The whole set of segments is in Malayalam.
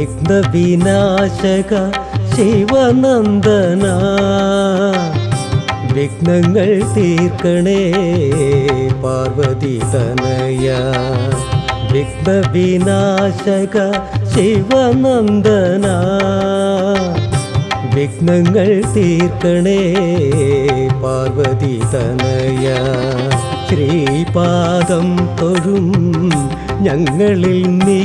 വിഘ്നവിനാശക ശിവനന്ദന. വിഘ്നങ്ങൾ തീർക്കണേ പാർവതി തനയ. വിഘ്നവിനാശക ശിവനന്ദന. വിഘ്നങ്ങൾ തീർക്കണേ പാർവതി തനയ. ശ്രീപാദം തൊഴും ഞങ്ങളിൽ നീ.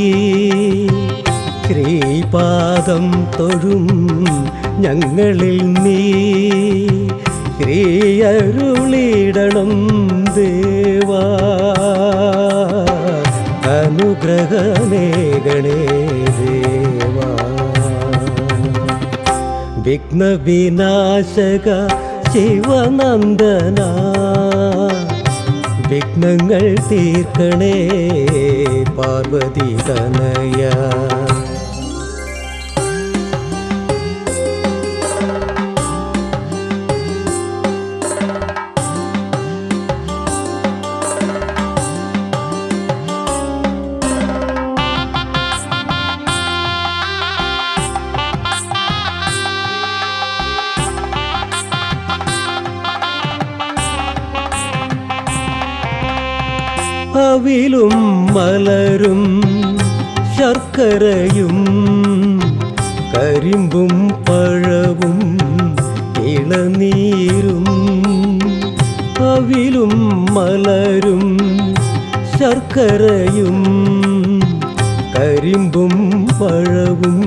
ശ്രീപാദം തൊഴും ഞങ്ങളിൽ നീ. ശ്രീയരുളിടണം ദേവാ. അനുഗ്രഹമേകണേ ദേവാ. വിഘ്നവിനാശക ശിവനന്ദന. വിഘ്നങ്ങൾ തീർക്കണേ പാർവതി തനയ. അവിലും മലരും ശർക്കരയും കരിമ്പും പഴവും ഇളനീരും അവിലും മലരും ശർക്കരയും കരിമ്പും പഴവും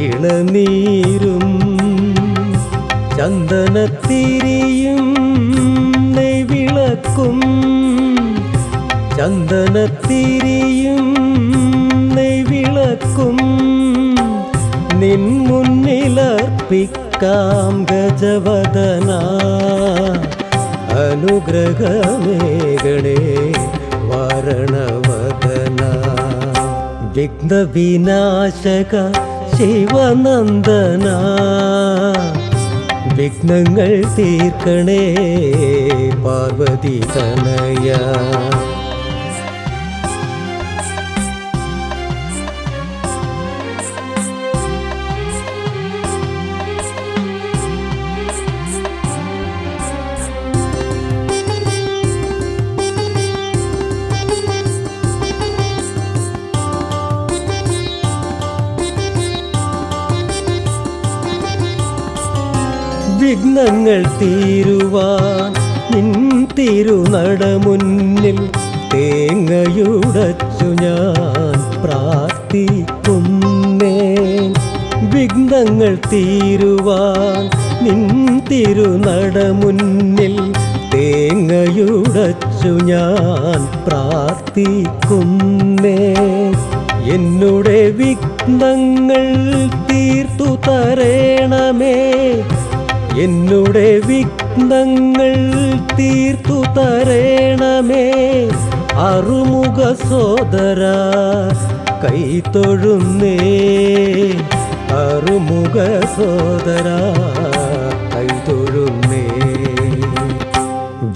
ഇളനീരും ചന്ദനത്തിരിയും നെയ്വിളക്കും ചന്ദനത്തിരിയും നെയ്വിളക്കും നിൻ മുന്നിലർപ്പിക്കാം ഗജവദന. അനുഗ്രഹമേകണേ വാരണവദന. വിഘ്നവിനാശക ശിവനന്ദന. വിഘ്നങ്ങൾ തീർക്കണേ പാർവതി തനയ. വിഘ്നങ്ങൾ തീരുവാൻ നിൻ തിരുനട മുന്നിൽ തേങ്ങയുടച്ചു ഞാൻ പ്രാർത്ഥിക്കുന്നേ വിഘ്നങ്ങൾ തീരുവാൻ നിൻ തിരുനട മുന്നിൽ തേങ്ങയുടച്ചു ഞാൻ പ്രാർത്ഥിക്കുന്നേ എന്നുടെ വിഘ്നങ്ങൾ തീർത്തു തരേണമേ. എന്നുടെ വിഘ്നങ്ങൾ തീർത്തു തരേണമേ. അറുമുഖ സോദര കൈതൊഴുന്നേ അറുമുഖ സോദര കൈത്തൊഴുന്നേ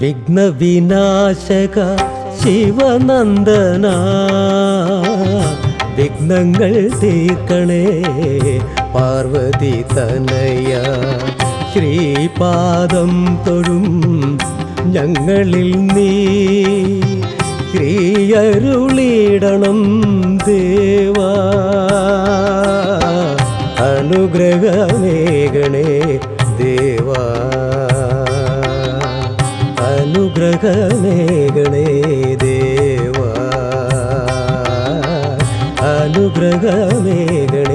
വിഘ്നവിനാശക ശിവനന്ദന വിഘ്നങ്ങൾ തീർക്കണേ പാർവതി തനയ. ശ്രീപാദം തൊഴും ഞങ്ങളിൽ നീ. ശ്രീയരുളിടണം ദേവ. അനുഗ്രഹമേകണേ ദേവ. അനുഗ്രഹമേകണേ ദേവ. അനുഗ്രഹമേകണേ